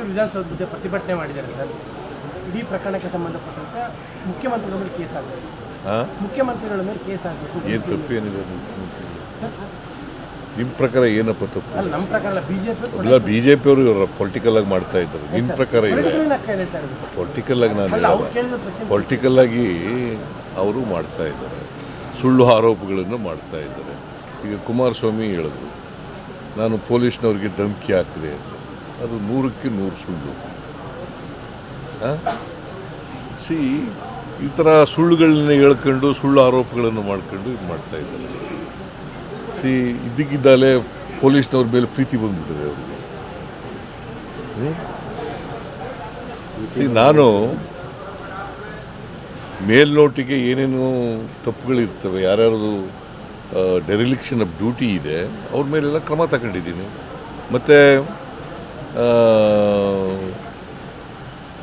BJP Vidhana Soudha ಮುಂದೆ ಪ್ರತಿಭಟನೆ ಮಾಡಿದ್ದಾರೆ ಸರ್. ಇಡೀ ಪ್ರಕರಣಕ್ಕೆ ಸಂಬಂಧಪಟ್ಟಂತೆ ಮುಖ್ಯಮಂತ್ರಿಗಳ ಮೇಲೆ ಕೇಸ್ ಆಗಬೇಕು. ಮುಖ್ಯಮಂತ್ರಿಗಳ ಮೇಲೆ ಕೇಸ್ ಆಗಬೇಕು. ಏನು ನಿಮ್ಮ ಪ್ರಕಾರ ಏನಪ್ಪ ತಪ್ಪು? ನಮ್ಮ ಪ್ರಕಾರ ಬಿಜೆಪಿ ಇಲ್ಲ ಬಿ ಜೆ ಪಿಯವರು ಪೊಲಿಟಿಕಲ್ ಆಗಿ ಮಾಡ್ತಾ ಇದ್ದಾರೆ. ನಿಮ್ಮ ಪ್ರಕಾರ ಪೊಲಿಟಿಕಲ್ ಆಗಿ ನಾನು ಅವ್ರು ಪೊಲಿಟಿಕಲ್ ಆಗಿ ಅವರು ಮಾಡ್ತಾ ಇದ್ದಾರೆ. ಸುಳ್ಳು ಆರೋಪಗಳನ್ನು ಮಾಡ್ತಾ ಇದ್ದಾರೆ. ಈಗ ಕುಮಾರಸ್ವಾಮಿ ಹೇಳಿದ್ರು ನಾನು ಪೊಲೀಸ್ನವ್ರಿಗೆ ಧಮಕಿ ಹಾಕಿದೆ ಅಂತ. ಅದು ನೂರಕ್ಕೆ ನೂರು ಸುಳ್ಳು. ಸಿ, ಈ ಥರ ಸುಳ್ಳುಗಳನ್ನ ಹೇಳ್ಕೊಂಡು, ಸುಳ್ಳು ಆರೋಪಗಳನ್ನು ಮಾಡ್ಕೊಂಡು ಇದು ಮಾಡ್ತಾ ಇದ್ದಾರೆ. ಸಿ ಇದ್ದಕ್ಕಿದ್ದಾಲೆ ಪೊಲೀಸ್ನವ್ರ ಮೇಲೆ ಪ್ರೀತಿ ಬಂದ್ಬಿಟ್ಟಿದೆ ಅವ್ರಿಗೆ. ಸಿ, ನಾನು ಮೇಲ್ನೋಟಿಗೆ ಏನೇನು ತಪ್ಪುಗಳಿರ್ತವೆ ಯಾರ್ಯಾರು ಡೆರಿಲಿಕ್ಷನ್ ಆಫ್ ಡ್ಯೂಟಿ ಇದೆ, ಅವ್ರ ಮೇಲೆಲ್ಲ ಕ್ರಮ ತಗೊಂಡಿದ್ದೀನಿ. ಮತ್ತು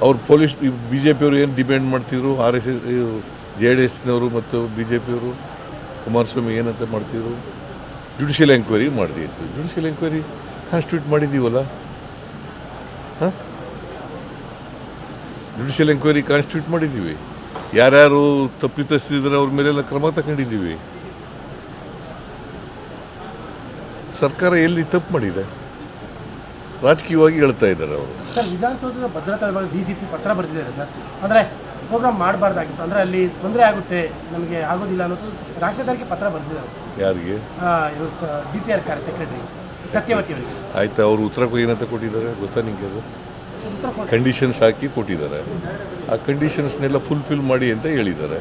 ಅವ್ರು ಪೊಲೀಸ್ ಬಿ ಜೆ ಪಿಯವರು ಏನು ಡಿಪೆಂಡ್ ಮಾಡ್ತಿದ್ರು? R S S J D ಎಸ್ನವರು ಮತ್ತು ಬಿ ಜೆ ಪಿಯವರು ಕುಮಾರಸ್ವಾಮಿ ಏನಂತ ಮಾಡ್ತಿದ್ರು? ಜುಡಿಷಿಯಲ್ ಎಂಕ್ವೈರಿ ಮಾಡಿದ್ರು ಜುಡಿಷಿಯಲ್ ಎಂಕ್ವೈರಿ ಕಾನ್ಸ್ಟಿಟ್ಯೂಟ್ ಮಾಡಿದ್ದೀವಲ್ಲ? ಹಾಂ? ಜುಡಿಷಿಯಲ್ ಎಂಕ್ವೈರಿ ಕಾನ್ಸ್ಟಿಟ್ಯೂಟ್ ಮಾಡಿದ್ದೀವಿ. ಯಾರ್ಯಾರು ತಪ್ಪಿತಸ್ತಿದ್ರೆ ಅವ್ರ ಮೇಲೆಲ್ಲ ಕ್ರಮ ತಗೊಂಡಿದ್ದೀವಿ. ಸರ್ಕಾರ ಎಲ್ಲಿ ತಪ್ಪು ಮಾಡಿದೆ? ರಾಜಕೀಯವಾಗಿ ಹೇಳ್ತಾ ಇದ್ದಾರೆ ಅವರು. ಸರ್ ವಿಧಾನಸೌಧದ ಭದ್ರತಾ ವಿಭಾಗ ಡಿ ಸಿ ಪಿ ಪತ್ರ ಬರೆದಿದ್ದಾರೆ ಸರ್. ಅಂದರೆ ಪ್ರೋಗ್ರಾಮ್ ಮಾಡಬಾರ್ದಾಗಿತ್ತು. ಅಂದರೆ ಅಲ್ಲಿ ತೊಂದರೆ ಆಗುತ್ತೆ ನಮಗೆ ಆಗೋದಿಲ್ಲ ಅನ್ನೋದು ರಾಜ್ಯದಾರಿಗೆ ಪತ್ರ ಬರೆದಿದ್ದಾರೆ. ಯಾರಿಗೆ? ಡಿ ಪಿ ಆರ್ ಕಾರ್ಯ ಸೆಕ್ರೆಟರಿ ಸತ್ಯವತಿ ಅವರಿಗೆ. ಆಯ್ತಾ ಅವರು ಉತ್ತರ ಏನಂತ ಕೊಟ್ಟಿದ್ದಾರೆ ಗೊತ್ತಾ ನಿಮಗೆ ಅದು? ಕಂಡೀಷನ್ಸ್ ಹಾಕಿ ಕೊಟ್ಟಿದ್ದಾರೆ. ಆ ಕಂಡೀಷನ್ಸ್ನೆಲ್ಲ ಫುಲ್ಫಿಲ್ ಮಾಡಿ ಅಂತ ಹೇಳಿದ್ದಾರೆ.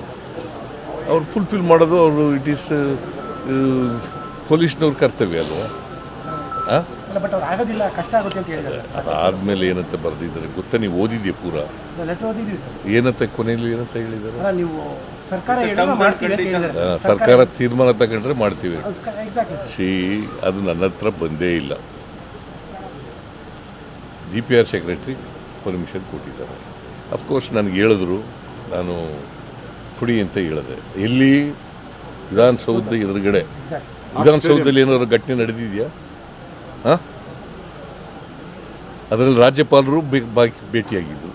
ಅವ್ರು ಫುಲ್ಫಿಲ್ ಮಾಡೋದು ಅವರು ಇಟ್ ಈಸ್ ಪೊಲೀಸ್ನವ್ರ ಕರ್ತವ್ಯ ಅಲ್ವಾ? ಹಾಂ ಅಲ್ಲ ಬಟ್ ಅವ್ರು ಆಗೋದಿಲ್ಲ ಕಷ್ಟ ಆಗುತ್ತೆ ಅಂತ ಹೇಳಿದ್ದಾರೆ. ಅದಾದ್ಮೇಲೆ ಏನಂತ ಬರೆದಿದ್ದಾರೆ ಗೊತ್ತಾ? ನೀವು ಓದಿದ್ಯಾ ಪೂರ? ಲೆಟರ್ ಓದಿದ್ದೀವಿ ಸರ್. ಏನಂತ ಕೊನೆಯಲ್ಲಿ ಏನಂತ ಹೇಳಿದ್ದಾರೆ? ಅಲ್ಲ ನೀವು ಸರ್ಕಾರ ಹೇಳಿದ್ರೆ ಮಾಡ್ತೀವಿ ಅಂತ ಹೇಳಿದ್ದಾರೆ. ಸರ್ಕಾರ ತೀರ್ಮಾನ ತಗೊಂಡ್ರೆ ಮಾಡ್ತೀವಿ. ಎಕ್ಸಾಕ್ಟ್ಲಿ ಸಿ ಅದು ನನ್ನ ಹತ್ರ ಬಂದೇ ಇಲ್ಲ. D P R secretary permission ಕೊಟ್ಟಿದ್ದಾರೆ. ಅಫ್ಕೋರ್ಸ್ ನನಗೆ ಹೇಳಿದ್ರು ನಾನು ಪುಡಿ ಅಂತ ಹೇಳಿದೆ. ಎಲ್ಲಿ? ವಿಧಾನಸೌಧ ಎದುರುಗಡೆ. ವಿಧಾನಸೌಧದಲ್ಲಿ ಏನಾದ್ರು ಘಟನೆ ನಡೆದಿದೆಯಾ? ಅದರಲ್ಲಿ ರಾಜ್ಯಪಾಲರು ಭೇಟಿಯಾಗಿದ್ದರು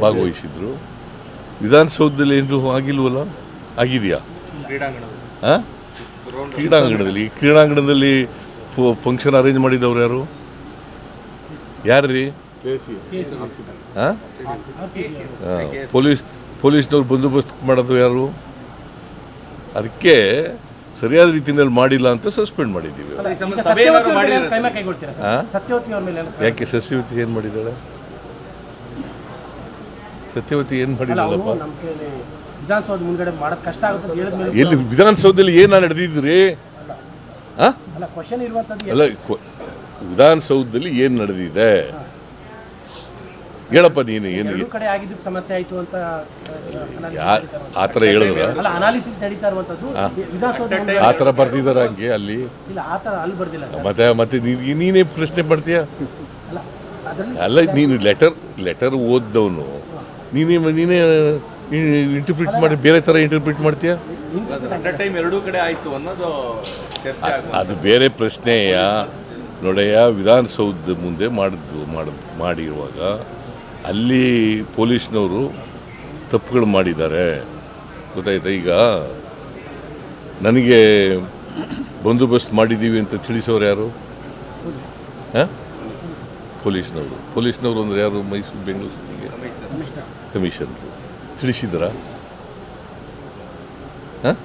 ಭಾಗವಹಿಸಿದ್ರು. ವಿಧಾನಸೌಧದಲ್ಲಿ ಏನು ಆಗಿಲ್ವಲ್ಲ? ಆಗಿದೆಯಾ? ಹಾಂ? ಕ್ರೀಡಾಂಗಣದಲ್ಲಿ. ಕ್ರೀಡಾಂಗಣದಲ್ಲಿ ಫಂಕ್ಷನ್ ಅರೇಂಜ್ ಮಾಡಿದವ್ರು ಯಾರು? ಯಾರು ರೀ ಹಾಂ. ಪೊಲೀಸ್ ಪೊಲೀಸ್ನವ್ರು ಬಂದೋಬಸ್ತ್ ಮಾಡೋದು ಯಾರು? ಅದಕ್ಕೆ ಸರಿಯಾದ ರೀತಿಯಲ್ಲಿ ಮಾಡಿಲ್ಲ ಅಂತ ಸಸ್ಪೆಂಡ್ ಮಾಡಿದ್ದೀವಿ. ಯಾಕೆ ಸಸ್ಯವತಿ ಏನು ಮಾಡಿದ್ದಾಳೆ? ಸತ್ಯವತಿ ಏನು ಮಾಡಿದ್ದಾಳಪ್ಪ? ವಿಧಾನಸೌಧ ಮುಂದಗಡೆ ಮಾಡೋದು ಕಷ್ಟ ಆಗುತ್ತೆ ಎಲ್ಲಿ ವಿಧಾನಸೌಧದಲ್ಲಿ ಏನು ನಡೆದಿದ್ರಿ ಅಲ್ಲ. ವಿಧಾನಸೌಧದಲ್ಲಿ ಏನು ನಡೆದಿದೆ? ಹೇಳಪ್ಪ ನೀನು ಏನು ಎರಡು ಕಡೆ ಆಗಿದ್ದು ಸಮಸ್ಯೆ ಆಯ್ತು ಅಂತ ಆತರ ಆ ಥರ ಹೇಳಿದ್ರ? ಅಲ್ಲ ಅನಾಲಿಸಿಸ್ ನಡೀತಾ ಆ ಥರ ಬರ್ತಿದಾರ ಹಂಗೆ ಅಲ್ಲಿ? ಇಲ್ಲ ಆ ಥರ ಅಲ್ಲಿ ಬರ್ದಿಲ್ಲ ಮತ್ತೆ ಮತ್ತೆ ನೀನೇ ಪ್ರಶ್ನೆ ಮಾಡ್ತೀಯ ಅಲ್ಲ ಅಲ್ಲ ನೀನು ಲೆಟರ್ ಲೆಟರ್ ಓದ್ದವನು. ನೀನೇ ನೀನೇ ಇಂಟರ್ಪ್ರಿಟ್ ಮಾಡಿ ಬೇರೆ ಥರ ಇಂಟರ್ಪ್ರಿಟ್ ಮಾಡ್ತೀಯ? ಅಟ್ ಟೈಮ್ ಎರಡೂ ಕಡೆ ಆಯ್ತು ಅನ್ನೋದು ಚರ್ಚೆ ಆಗುವ ಅದು ಬೇರೆ ಪ್ರಶ್ನೆಯ? ನೋಡಯ್ಯ ವಿಧಾನಸೌಧ ಮುಂದೆ ಮಾಡಿದ್ದು ಮಾಡ ಮಾಡಿರುವಾಗ ಅಲ್ಲಿ ಪೊಲೀಸ್ನವರು ತಪ್ಪುಗಳು ಮಾಡಿದ್ದಾರೆ. ಗೊತ್ತಾಯ್ತಾ? ಈಗ ನನಗೆ ಬಂದೋಬಸ್ತ್ ಮಾಡಿದ್ದೀವಿ ಅಂತ ತಿಳಿಸೋರು ಯಾರು? ಹಾಂ? ಪೊಲೀಸ್ನವರು. ಪೊಲೀಸ್ನವರು ಅಂದರೆ ಯಾರು? ಮೈಸೂರು, ಬೆಂಗಳೂರು ಸಿಟಿಗೆ? ಕಮಿಷನರು. ತಿಳಿಸಿದ್ರ? ಹಾಂ?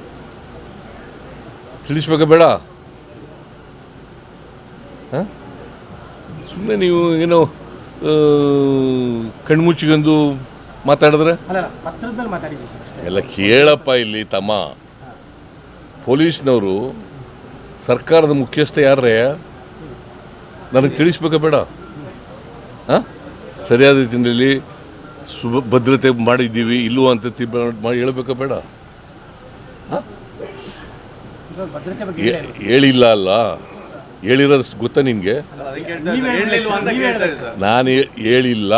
ತಿಳಿಸ್ಬೇಕಾ ಬೇಡ? ಹಾಂ? ಸುಮ್ಮನೆ ನೀವು ಏನೋ ಕಣ್ಮುಚ್ಚಿಗೊಂದು ಮಾತಾಡಿದ್ರೆ? ಎಲ್ಲ ಕೇಳಪ್ಪ ಇಲ್ಲಿ ತಮ್ಮ. ಪೊಲೀಸ್ನವರು ಸರ್ಕಾರದ ಮುಖ್ಯಸ್ಥ ಯಾರೇ ನನಗೆ ತಿಳಿಸ್ಬೇಕ ಬೇಡ. ಹಾಂ ಸರಿಯಾದ ರೀತಿಯಲ್ಲಿ ಸುಭ ಭದ್ರತೆ ಮಾಡಿದ್ದೀವಿ ಇಲ್ಲವೋ ಅಂತ ಮಾಡಿ ಹೇಳ್ಬೇಕಾ ಬೇಡ. ಹೇ- ಹೇಳಿಲ್ಲ ಅಲ್ಲ. ಹೇಳಿರೋದು ಗೊತ್ತಾ ನಿಮಗೆ ನಾನು ಹೇಳಿಲ್ಲ.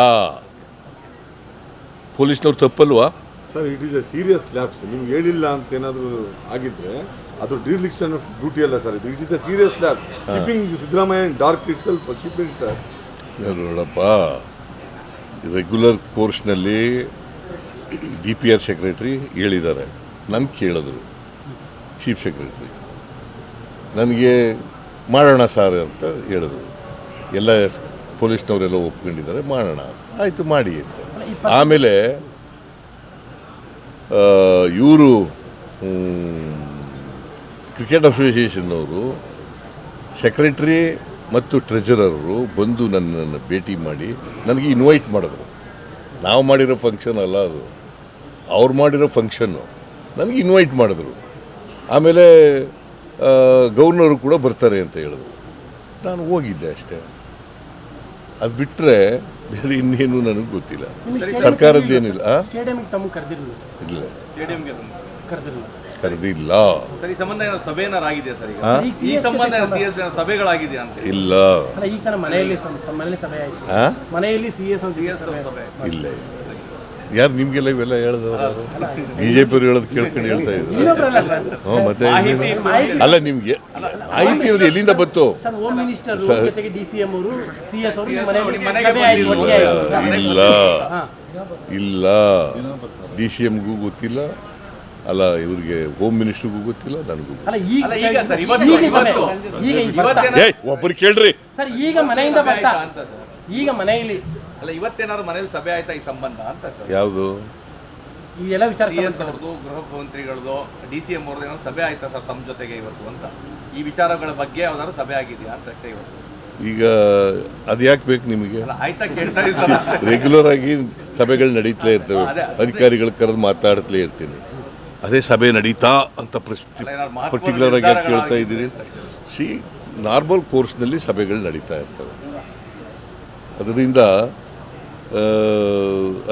ಪೊಲೀಸ್ನವ್ರು ತಪ್ಪಲ್ವಾ? Sir it is a serious lapse ನಿಮ್ಗೆ ಹೇಳಿಲ್ಲ ಅಂತ ಏನಾದರೂ ಆಗಿದ್ರೆ ಅದು ಡಿಲಿಕ್ಷನ್ ಆಫ್ ಡ್ಯೂಟಿ ಅಲ್ಲ ಸರ್ ಇದು. It is a serious lapse keeping Siddaramaiah dark itself chief minister ನೋಡಪ್ಪ. ರೆಗ್ಯುಲರ್ ಕೋರ್ಸ್ನಲ್ಲಿ ಡಿ ಪಿ ಆರ್ ಸೆಕ್ರೆಟ್ರಿ ಹೇಳಿದ್ದಾರೆ. ನಾನು ಕೇಳಿದ್ರು. ಚೀಫ್ ಸೆಕ್ರೆಟ್ರಿ ನನಗೆ ಮಾಡೋಣ ಸರ್ ಅಂತ ಹೇಳಿದ್ರು. ಎಲ್ಲ ಪೊಲೀಸ್ನವರೆಲ್ಲ ಒಪ್ಕೊಂಡಿದ್ದಾರೆ ಮಾಡೋಣ ಆಯಿತು, ಮಾಡಿ ಅಂತ. ಆಮೇಲೆ ಇವರು ಕ್ರಿಕೆಟ್ ಅಸೋಸಿಯೇಷನ್ನವರು, ಸೆಕ್ರೆಟ್ರಿ ಮತ್ತು ಟ್ರೆಜರರು ಬಂದು ನನ್ನನ್ನು ಭೇಟಿ ಮಾಡಿ ನನಗೆ ಇನ್ವೈಟ್ ಮಾಡಿದ್ರು. ನಾವು ಮಾಡಿರೋ ಫಂಕ್ಷನ್ ಅಲ್ಲ ಅದು. ಅವ್ರು ಮಾಡಿರೋ ಫಂಕ್ಷನ್ನು ನನಗೆ ಇನ್ವೈಟ್ ಮಾಡಿದ್ರು. ಆಮೇಲೆ ಗವರ್ನರು ಕೂಡ ಬರ್ತಾರೆ ಅಂತ ಹೇಳಿದ್ರು. ನಾನು ಹೋಗಿದ್ದೆ ಅಷ್ಟೇ. ಅದು ಬಿಟ್ಟರೆ ಬೇರೆ ಇನ್ನೇನು ನನಗೆ ಗೊತ್ತಿಲ್ಲ. ಸರ್ಕಾರದ್ದೇನಿಲ್ಲ ಏನಿಲ್ಲ ಸ್ಟೇಡಿಯಂಗೆ ತಮಗೆ ಕರೆದಿರಲಿಲ್ಲ. ಇಲ್ಲ. ಕರೆದಿಲ್ಲ. ಸರ್ ಈ ಸಂಬಂಧ ಏನೋ ಸಭೆ ಏನಾರು ಆಗಿದೆ ಸರ್ ಈ ಸಂಬಂಧ ಸಿ ಎಸ್ ಸಭೆಗಳಾಗಿದೆಯಾ ಅಂತ? ಇಲ್ಲ. ಅಲ್ಲ ಈಗ ತಾನೇ ಮನೆಯಲ್ಲಿ ಸಂ- ಸಭೆ ಆಯಿತು. ಮನೆಯಲ್ಲಿ ಸಿ ಎಸ್ ಸಿ ಎಸ್ ಸಭೆ ಇಲ್ಲ ಇಲ್ಲ. ಯಾರು ನಿಮಗೆಲ್ಲ ಇವೆಲ್ಲ ಹೇಳಿದವರು ಬಿ ಜೆ ಪಿಯವರು ಹೇಳೋದು ಕೇಳ್ಕೊಂಡು ಹೇಳ್ತಾ ಇದ್ರು. ಹ್ಞೂ ಮತ್ತೆ ಮಾಹಿತಿ ಅಲ್ಲ ನಿಮ್ಗೆ ಮಾಹಿತಿ ಅವ್ರು ಎಲ್ಲಿಂದ ಬಂತು. ಇಲ್ಲ. ಇಲ್ಲ. ಡಿ ಸಿ ಎಮ್ಗೂ ಗೊತ್ತಿಲ್ಲ. ಅಲ್ಲ ಇವ್ರಿಗೆ ಹೋಮ್ ಮಿನಿಸ್ಟರ್ಗೂ ಗೊತ್ತಿಲ್ಲ ನನಗೂ ಒಬ್ಬರು ಕೇಳ್ರಿ. ಸರ್ ಈಗ ಮನೆಯಿಂದ ಸಭೆ ಅಂತ ಸರ್? ಈಗ ಮನೆಯಲ್ಲಿ ಅಲ್ಲ ಇವತ್ತೇನಾದ್ರು ಮನೇಲಿ ಸಭೆ ಆಯ್ತಾ ಈ ಸಂಬಂಧ ಅಂತ ಯಾವುದು? ಈ ಎಲ್ಲ ವಿಚಾರ ಸಿ ಎಸ್ ಅವ್ರದ್ದು ಗೃಹ ಮಂತ್ರಿಗಳದ್ದು ಡಿ ಸಿ ಎಂ ಅವ್ರದ್ದು ಏನಾದ್ರು ಸಭೆ ಆಯ್ತಾ ಸರ್ ತಮ್ಮ ಜೊತೆಗೆ ಇವತ್ತು ಅಂತ? ಈ ವಿಚಾರಗಳ ಬಗ್ಗೆ ಯಾವ್ದಾದ್ರು ಸಭೆ ಆಗಿದೆಯಾ ಅಂತ ಅಷ್ಟೇ ಇವತ್ತು. ಈಗ ಅದು ಯಾಕೆ ಬೇಕು ನಿಮಗೆ? ಅಲ್ಲ ಆಯ್ತಾ ಕೇಳ್ತಾ ಇದ್ದಾರೆ ರೆಗ್ಯುಲರ್ ಆಗಿ ಸಭೆಗಳು ನಡೀತಲೇ ಇರ್ತವೆ. ಅಧಿಕಾರಿಗಳು ಕರೆದು ಮಾತಾಡ್ತಲೇ ಇರ್ತೀನಿ. ಅದೇ ಸಭೆ ನಡೀತಾ ಅಂತ ಪ್ರಶ್ನೆ ಪರ್ಟಿಕ್ಯುಲರ್ ಆಗಿ ಯಾಕೆ ಕೇಳ್ತಾ ಇದ್ದೀರಿ? ಸಿ ನಾರ್ಮಲ್ ಕೋರ್ಸ್ನಲ್ಲಿ ಸಭೆಗಳು ನಡೀತಾ ಇರ್ತವೆ. ಅದರಿಂದ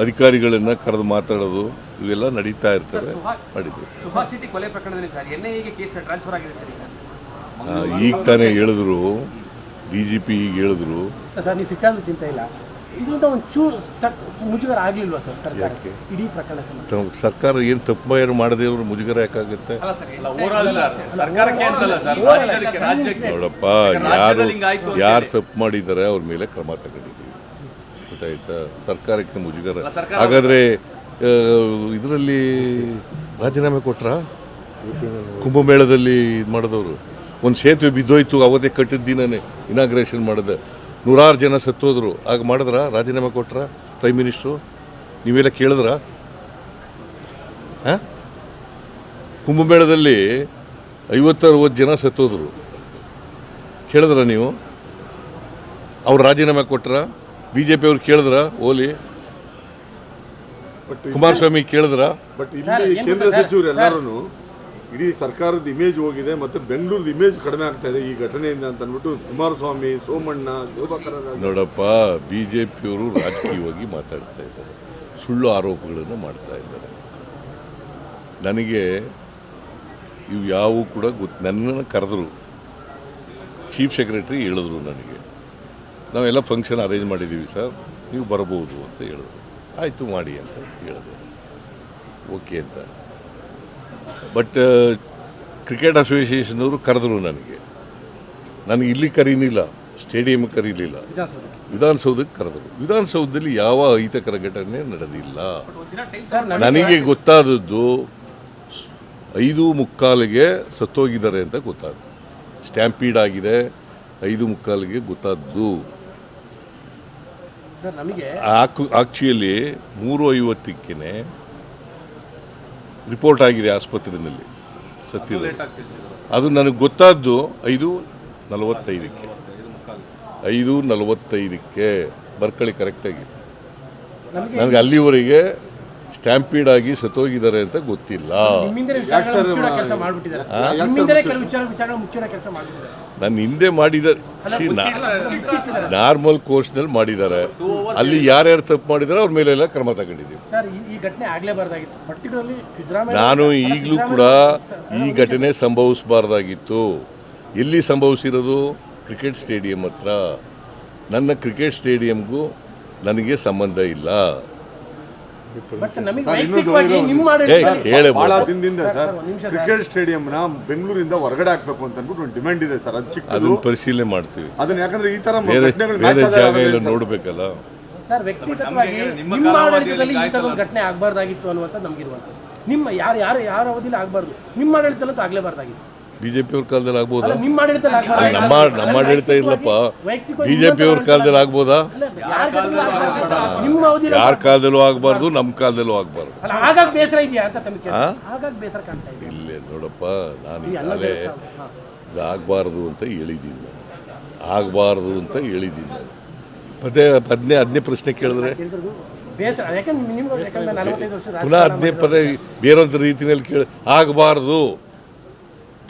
ಅಧಿಕಾರಿಗಳನ್ನ ಕರೆದು ಮಾತಾಡೋದು ಇವೆಲ್ಲ ನಡೀತಾ ಇರ್ತವೆ. ಮಾಡಿದ್ವಿ ಕೊಲೆ ಪ್ರಕರಣದಲ್ಲಿ ಸರ್ ಎನ್ ಐಗೆ ಕೇಸ್ ಟ್ರಾನ್ಸ್ಫರ್ ಆಗಿದೆ ಸರ್ ಈಗ? ತಾನೇ ಹೇಳಿದ್ರು ಡಿ ಜಿ ಪಿ ಈಗ ಹೇಳಿದ್ರು. ಸರ್ ನೀವು ಸಿಕ್ಕಾದ್ರೂ ಚಿಂತೆ ಇಲ್ಲ. ಇದರಿಂದ ಒಂದು ಚೂರು ಸ್ಟಕ್ ಮುಜುಗರ ಆಗ್ಲಿಲ್ವಾ ಸರ್ ಸರ್ಕಾರಕ್ಕೆ ಇಡೀ ಪ್ರಕರಣ ಸರ್ಕಾರ ಏನು ತಪ್ಪು ಏನು ಮಾಡದೇ ಇವ್ರು ಮುಜುಗರ ಯಾಕಾಗುತ್ತೆ? ಅಲ್ಲ ಸರ್ ಅಲ್ಲ ಓವರಾಲ್ ಸರ್. ಸರ್ಕಾರಕ್ಕೆ ಅಂತಲ್ಲ ಸರ್. Overall ರಾಜ್ಯಕ್ಕೆ ನೋಡಪ್ಪ ಯಾರು ಯಾರು ತಪ್ಪು ಮಾಡಿದ್ದಾರೆ ಅವ್ರ ಮೇಲೆ ಕ್ರಮ ತಗೊಂಡಿದ್ದೀವಿ ಗೊತ್ತಾಯ್ತಾ ಸರ್ಕಾರಕ್ಕೆ ಮುಜುಗರ. ಹಾಗಾದ್ರೆ ಇದರಲ್ಲಿ ರಾಜೀನಾಮೆ ಕೊಟ್ರ? ಕುಂಭಮೇಳದಲ್ಲಿ ಇದು ಮಾಡಿದವರು. ಒಂದು ಸೇತುವೆ ಬಿದ್ದೋಯ್ತು ಅವತ್ತೇ ಕಟ್ಟಿದ ದಿನನೇ ಇನಾಗ್ರೇಷನ್ ಮಾಡಿದೆ. ನೂರಾರು ಜನ ಸತ್ತೋದ್ರು. ಆಗ ಮಾಡಿದ್ರ? ರಾಜೀನಾಮೆ ಕೊಟ್ರ? ಪ್ರೈಮ್ ಮಿನಿಸ್ಟ್ರು ನೀವೆಲ್ಲ ಕೇಳಿದ್ರ? ಹಾಂ? ಕುಂಭಮೇಳದಲ್ಲಿ ಐವತ್ತರವತ್ತು ಜನ ಸತ್ತೋದ್ರು. ಕೇಳಿದ್ರ ನೀವು? ಅವ್ರು ರಾಜೀನಾಮೆ ಕೊಟ್ರ? ಬಿ ಜೆ ಪಿ ಅವ್ರು ಕೇಳಿದ್ರ ಓಲಿ. ಬಟ್ ಕುಮಾರಸ್ವಾಮಿ ಕೇಳಿದ್ರ. ಬಟ್ ಇಲ್ಲಿ ಕೇಂದ್ರ? ಸಚಿವರು ಎಲ್ಲರೂ ಇಡೀ ಸರ್ಕಾರದ ಇಮೇಜ್ ಹೋಗಿದೆ ಮತ್ತೆ ಬೆಂಗಳೂರದ ಇಮೇಜ್ ಕಡಿಮೆ ಆಗ್ತಾ ಇದೆ ಈ ಘಟನೆಯಿಂದ ಅಂತ ಅಂದ್ಬಿಟ್ಟು ಕುಮಾರಸ್ವಾಮಿ ಸೋಮಣ್ಣ ಶೋಭಾ ನೋಡಪ್ಪ ಬಿ ಜೆ ಪಿಯವರು ರಾಜಕೀಯವಾಗಿ ಮಾತಾಡ್ತಾ ಇದ್ದಾರೆ. ಸುಳ್ಳು ಆರೋಪಗಳನ್ನು ಮಾಡ್ತಾ ಇದ್ದಾರೆ. ನನಗೆ ಇವು ಯಾವೂ ಕೂಡ ಗೊತ್ತು ನನ್ನನ್ನು ಕರೆದ್ರು. ಚೀಫ್ ಸೆಕ್ರೆಟರಿ ಹೇಳಿದ್ರು ನನಗೆ. ನಾವೆಲ್ಲ ಫಂಕ್ಷನ್ ಅರೇಂಜ್ ಮಾಡಿದ್ದೀವಿ ಸರ್. ನೀವು ಬರಬಹುದು ಅಂತ ಹೇಳಿದ್ರು. ಆಯಿತು, ಮಾಡಿ ಅಂತ ಹೇಳಿದೆ ಓಕೆ ಅಂತ. ಬಟ್ ಕ್ರಿಕೆಟ್ ಅಸೋಸಿಯೇಷನ್ನವರು ಕರೆದ್ರು ನನಗೆ. ನನಗೆ ಇಲ್ಲಿ ಕರೀನಿಲ್ಲ ಸ್ಟೇಡಿಯಂ ಕರೀಲಿಲ್ಲ. ವಿಧಾನಸೌಧ ವಿಧಾನಸೌಧಕ್ಕೆ ಕರೆದರು. ವಿಧಾನಸೌಧದಲ್ಲಿ ಯಾವ ಅಹಿತಕರ ಘಟನೆ ನಡೆದಿಲ್ಲ. ನನಗೆ ಗೊತ್ತಾದದ್ದು, ಐದು ಮುಕ್ಕಾಲಿಗೆ ಸತ್ತೋಗಿದ್ದಾರೆ ಅಂತ ಗೊತ್ತಾದ. ಸ್ಟ್ಯಾಂಪೀಡ್ ಆಗಿದೆ, ಐದು ಮುಕ್ಕಾಲಿಗೆ ಗೊತ್ತಾದ್ದು. ಆಕ್ಚುಲಿ ಮೂರು ಐವತ್ತಕ್ಕೇ ರಿಪೋರ್ಟ್ ಆಗಿದೆ ಆಸ್ಪತ್ರೆಯಲ್ಲಿ ಸತ್ಯದ. ಅದು ನನಗೆ ಗೊತ್ತಾದ್ದು ಐದು ನಲವತ್ತೈದಕ್ಕೆ. ಐದು ನಲವತ್ತೈದಕ್ಕೆ ಬರ್ಕಳಿ ಕರೆಕ್ಟಾಗಿ ನನಗೆ ಅಲ್ಲಿವರೆಗೆ ಸ್ಟ್ಯಾಂಪೀಡ್ ಆಗಿ ಸತ್ತೋಗಿದ್ದಾರೆ ಅಂತ ಗೊತ್ತಿಲ್ಲ. ನನ್ನ ಹಿಂದೆ ಮಾಡಿದ ನಾರ್ಮಲ್ ಕೋರ್ಸ್ನಲ್ಲಿ ಮಾಡಿದ್ದಾರೆ. ಅಲ್ಲಿ ಯಾರ್ಯಾರು ತಪ್ಪು ಮಾಡಿದ್ದಾರೆ ಅವ್ರ ಮೇಲೆಲ್ಲ ಕ್ರಮ ತಗೊಂಡಿದ್ದೀವಿ. ನಾನು ಈಗಲೂ ಕೂಡ ಈ ಘಟನೆ ಸಂಭವಿಸಬಾರ್ದಾಗಿತ್ತು. ಎಲ್ಲಿ ಸಂಭವಿಸಿರೋದು? ಕ್ರಿಕೆಟ್ ಸ್ಟೇಡಿಯಂ ಹತ್ರ. ನನ್ನ ಕ್ರಿಕೆಟ್ ಸ್ಟೇಡಿಯಂಗೂ ನನಗೆ ಸಂಬಂಧ ಇಲ್ಲ. ಬಟ್ ನಮಗೆ ಸರ್, ವೈಯಕ್ತಿಕವಾಗಿ ನಿಮ್ಮ ಏ ಬಹಳ ದಿನದಿಂದ ಸರ್, ಸರ್ ಒಂದ್ ನಿಮಿಷ ಸರ್. ಕ್ರಿಕೆಟ್ ಸ್ಟೇಡಿಯಂನ ಬೆಂಗಳೂರಿಂದ ಹೊರಗಡೆ ಹಾಕ್ಬೇಕು ಅಂತ ಅಂದ್ಬಿಟ್ಟು ಒಂದು ಡಿಮ್ಯಾಂಡ್ ಇದೆ ಸರ್. ಅದು ಅದನ್ನ ಪರಿಶೀಲನೆ ಮಾಡ್ತೀವಿ. ಅದನ್ನ ಯಾಕಂದ್ರೆ ಈ ತರ ಬೇರೆ ಜಾಗ ಎಲ್ಲ ಆಗೋದಿಲ್ಲ ಸರ್. ನೋಡಬೇಕಲ್ಲ. ವ್ಯಕ್ತಿಗತವಾಗಿ ನಮ್ಗೆ ನಿಮ್ಮ ನಿಮ್ಮ ಈ ತರ ಒಂದು ಘಟನೆ ಆಗಬಾರ್ದಾಗಿತ್ತು ಅನ್ನುವಂಥದ್ದು ನಮಗಿರುವಂಥದ್ದು. ನಿಮ್ಮ ಯಾರು ಯಾರು ಯಾರ ಅವಧಿಯಲ್ಲಿ ಆಗಬಾರ್ದು. ನಿಮ್ಮ ಆಡಳಿತದಲ್ಲಂತೂ ಆಗಲೇಬಾರ್ದಾಗಿತ್ತು. ಬಿಜೆಪಿ ಅವ್ರ ಕಾಲದಲ್ಲಿ ಆಗ್ಬೋದಾ? ಅಲ್ಲ ನಿಮ್ಮ ನಮ್ಮ ನಮ್ಮ ಆಡಳಿತ ಇಲ್ಲಪ್ಪ ಬಿಜೆಪಿ ಪಿಯವ್ರ ಕಾಲದಲ್ಲಿ ಆಗ್ಬೋದಾ? ಯಾರ ನಿಮ್ಮ ಅವಧಿಯಲ್ಲಿ ಯಾರ ಕಾಲದಲ್ಲೂ ಆಗಬಾರ್ದು ನಮ್ಮ ಕಾಲದಲ್ಲೂ ಆಗಬಾರ್ದು. ಇಲ್ಲ ಬೇಸರ ಇದೆಯಾ ಅಂತ ತಮಗೆ ಆ? ಬೇಸರ ಕಾಣ್ತಾ ಇದೆ ಇಲ್ಲೇ ನೋಡಪ್ಪ ನಾನು ಈಗಾಗಲೇ ಆಗಬಾರ್ದು ಅಂತ ಹೇಳಿದ್ದೀನಿ ನಾನು. ಆಗಬಾರ್ದು ಅಂತ ಹೇಳಿದ್ದೀನಿ ನಾನು. ಪದೇ ಹದಿನೇ ಹದಿನೇ ಪ್ರಶ್ನೆ ಕೇಳಿದ್ರೆ? ಪುನಃ ಹದಿನೇ ಪದೇ ಬೇರೊಂದು ರೀತಿಯಲ್ಲಿ ಕೇಳಿ ಆಗಬಾರ್ದು.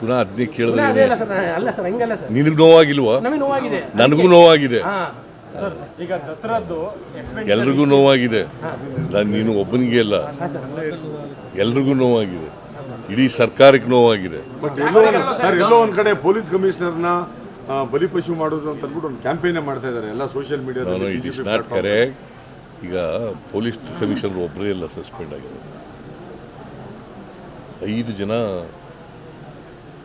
ಪುನಃ ಅದನ್ನೇ ಇಲ್ಲ, ಕೇಳಿದ್ರೆ ಅದೇ ಅಲ್ಲ ಸರ್ ಅಲ್ಲ ಸರ್ ಹಂಗಲ್ಲ ಸರ್. ನಿನಗೆ ನೋವಾಗಿಲ್ವಾ? ನಮಗೆ ನೋವಾಗಿದೆ. ನನಗೂ ನೋವಾಗಿದೆ. ಹಾ. ಸರ್ ಈಗ ದಸರಾದ್ದು ಎಲ್ರಿಗೂ ನೋವಾಗಿದೆ. ನಾನು ನೀನು ಒಬ್ಬನಿಗೆ ಅಲ್ಲ. ಎಲ್ರಿಗೂ ನೋವಾಗಿದೆ. ಇಡೀ ಸರ್ಕಾರಕ್ಕೆ ನೋವಾಗಿದೆ. ಬಟ್ ಎಲ್ಲೋ ಒಂದ್- ಸರ್ ಎಲ್ಲೋ ಒಂದ್ ಕಡೆ ಪೊಲೀಸ್ ಕಮಿಷನರ್ನ ಬಲಿಪಶು ಮಾಡೋದು ಅಂತ ಅಂದ್ಬಿಟ್ಟು ಒಂದು ಕ್ಯಾಂಪೇನ್ ಮಾಡ್ತಾ ಇದ್ದಾರೆ ಎಲ್ಲ ಸೋಷಿಯಲ್ ಮೀಡಿಯಾ ಇಟ್ ಇಸ್ ಮೀಡಿಯಾದಲ್ಲಿ ನಾಟ್ ಕರೆಕ್ಟ್ ಈಗ ಪೊಲೀಸ್ ಕಮಿಷನರ್ ಒಬ್ಬರೇ ಎಲ್ಲ ಸಸ್ಪೆಂಡ್ ಆಗಿದೆ ಐದು ಜನ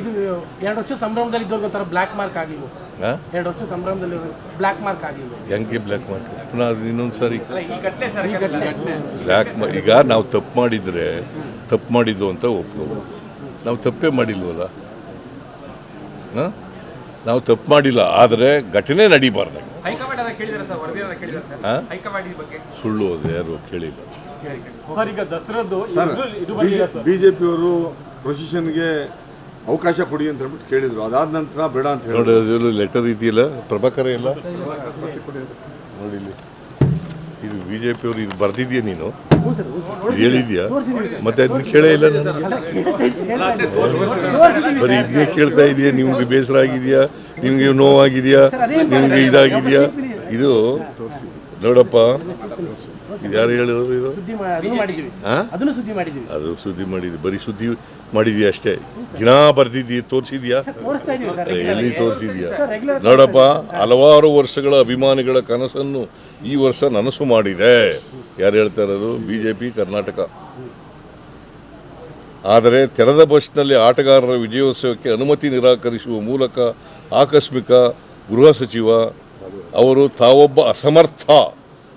ಇದು ಎರಡು ವರ್ಷ ಸಂಭ್ರಮದಲ್ಲಿ ಇದ್ದವ್ರಿಗೆ ಒಂಥರ ಬ್ಲ್ಯಾಕ್ ಮಾರ್ಕ್ ಆಗಿಲ್ಲ ಹಾಂ ಎರಡು ವರ್ಷ ಸಂಭ್ರಮದಲ್ಲಿ ಬ್ಲಾಕ್ ಮಾರ್ಕ್ ಆಗಿಲ್ಲ ಹೆಂಗೆ ಬ್ಲ್ಯಾಕ್ ಮಾರ್ಕ್ ಪುನಃ ಇನ್ನೊಂದು ಸಾರಿ. ಅಲ್ಲ ಈ ಘಟನೆ ಸರ್ ಘಟನೆ ಬ್ಲ್ಯಾಕ್ ಈಗ ನಾವು ತಪ್ಪು ಮಾಡಿದರೆ ತಪ್ಪು ಮಾಡಿದ್ದು ಅಂತ ಒಪ್ಕೋಬೋದು. ನಾವು ತಪ್ಪೇ ಮಾಡಿಲ್ವಲ್ಲ? ಹಾಂ? ನಾವು ತಪ್ಪು ಮಾಡಿಲ್ಲ ಆದರೆ ಘಟನೆ ನಡೀಬಾರ್ದು. ಸುಳ್ಳು ಅದು ಯಾರು ಕೇಳಿಲ್ಲ. ಸರ್ ಈಗ ದಸರಾದ್ದು ಸರ್ ಬಿಜೆಪಿಯವರು ಪ್ರೊಸಿಷನ್ಗೆ ಅವಕಾಶ ಕೊಡಿ ಅಂತ ಹೇಳ್ಬಿಟ್ಟು ಕೇಳಿದ್ರು. ಅದಾದ ನಂತರ ಬೇಡ ಅಂತ ಹೇಳಿ ಲೆಟರ್ ಇದೆಯಲ್ಲ? ಪ್ರಭಾಕರ ಇಲ್ಲ? ನೋಡಿ ಇಲ್ಲಿ. ಇದು ಬಿ ಜೆ ಪಿಯವರು ಇದು ಬರ್ದಿದ್ಯಾ ನೀನು? ಹೇಳಿದ್ಯಾ? ಮತ್ತೆ ಅದನ್ನ ಕೇಳೇ ಇಲ್ಲ ನನಗೆ. ಬರೀ ಇದನ್ನೇ ಕೇಳ್ತಾ ಇದೆಯಾ? ನಿಮ್ಗೆ ಬೇಸರ ಆಗಿದೆಯಾ? ನಿಮ್ಗೆ ನೋವಾಗಿದೆಯಾ? ನಿಮಗೆ ಇದಾಗಿದೆಯಾ? ಇದು ನೋಡಪ್ಪ. ಯಾರು ಹೇಳಿದ್ರು ಇದು? ಸುದ್ದಿ ಅದನ್ನು ಮಾಡಿದ್ದೀವಿ. ಹಾ? ಅದನ್ನು ಸುದ್ದಿ ಮಾಡಿದ್ದೀವಿ. ಅದು ಸುದ್ದಿ ಮಾಡಿದ್ವಿ ಬರೀ ಸುದ್ದಿ ಮಾಡಿದ್ಯಾ ಅಷ್ಟೇ. ದಿನ ಬರ್ದಿದ್ದೀಯ ತೋರಿಸಿದ್ಯಾ ಎಲ್ಲಿ ತೋರಿಸಿದ್ಯಾ ರೆಗ್ಯುಲರ್ ನೋಡಪ್ಪ ಹಲವಾರು ವರ್ಷಗಳ ಅಭಿಮಾನಿಗಳ ಕನಸನ್ನು ಈ ವರ್ಷ ನನಸು ಮಾಡಿದೆ. ಯಾರು ಹೇಳ್ತಾ ಇರೋದು? B J P Karnataka. ಆದರೆ ತೆರೆದ ಬಸ್ನಲ್ಲಿ ಆಟಗಾರರ ವಿಜಯೋತ್ಸವಕ್ಕೆ ಅನುಮತಿ ನಿರಾಕರಿಸುವ ಮೂಲಕ ಆಕಸ್ಮಿಕ ಗೃಹ ಸಚಿವ ಅವರು ತಾವೊಬ್ಬ ಅಸಮರ್ಥ.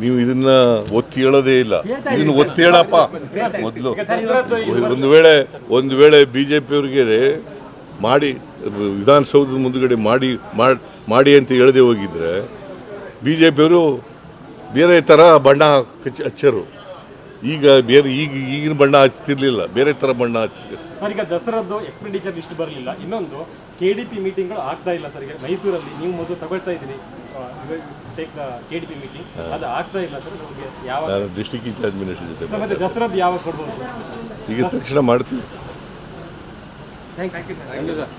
ನೀವು ಇದನ್ನ ಒತ್ತಿ ಹೇಳೋದೇ ಇಲ್ಲ. ಇದನ್ನ ಒತ್ತಿ ಹೇಳಪ್ಪ. ಮೊದಲು. ಒಂದು ವೇಳೆ ಒಂದು ವೇಳೆ ಬಿ ಜೆ ಪಿಯವ್ರಿಗೆ ಮಾಡಿ ವಿಧಾನಸೌಧದ ಮುಂದುಗಡೆ ಮಾಡಿ ಮಾಡ್- ಮಾಡಿ ಅಂತ ಹೇಳದೆ ಹೋಗಿದ್ರೆ ಬಿ ಜೆ ಪಿಯವರು ಬೇರೆ ಥರ ಬಣ್ಣ ಹಚ್ಚಿ ಹಚ್ಚರು. ಈಗ ಬೇರೆ ಈಗ ಈಗಿನ ಬಣ್ಣ ಹಚ್ತಿರ್ಲಿಲ್ಲ. ಬೇರೆ ಥರ ಬಣ್ಣ ಹಚ್ಚ ಸರ್ ಈಗ ದಸರಾದ್ದು ಎಕ್ಸ್ಪೆಂಡಿಚರ್ ಇಷ್ಟು ಬರಲಿಲ್ಲ. ಇನ್ನೊಂದು ಕೆ ಡಿ ಪಿ ಮೀಟಿಂಗ್ಗಳು ಆಗ್ತಾ ಇಲ್ಲ ಸರ್ ಈಗ ಮೈಸೂರಲ್ಲಿ. ನೀವು ಮೊದಲು ತಗೊಳ್ತಾ ಇದ್ದೀರಿ. Take K D P meeting ಅದು ಆಗ್ತಾ ಇಲ್ಲ ಸರ್. ನಮಗೆ ಯಾವಾಗ ನಾನು ಡಿಸ್ಟಿಕ್ ಇನ್ಚಾರ್ಜ್ ಮಿನಿಸ್ಟರ್ ಜೊತೆ ಸರ್, ಮತ್ತೆ. ದಸರಾದ್ದು ಯಾವಾಗ ಕೊಡ್ಬೋದು ಸರ್? ಈಗ ತಕ್ಷಣ ಮಾಡ್ತೀವಿ. Thank you sir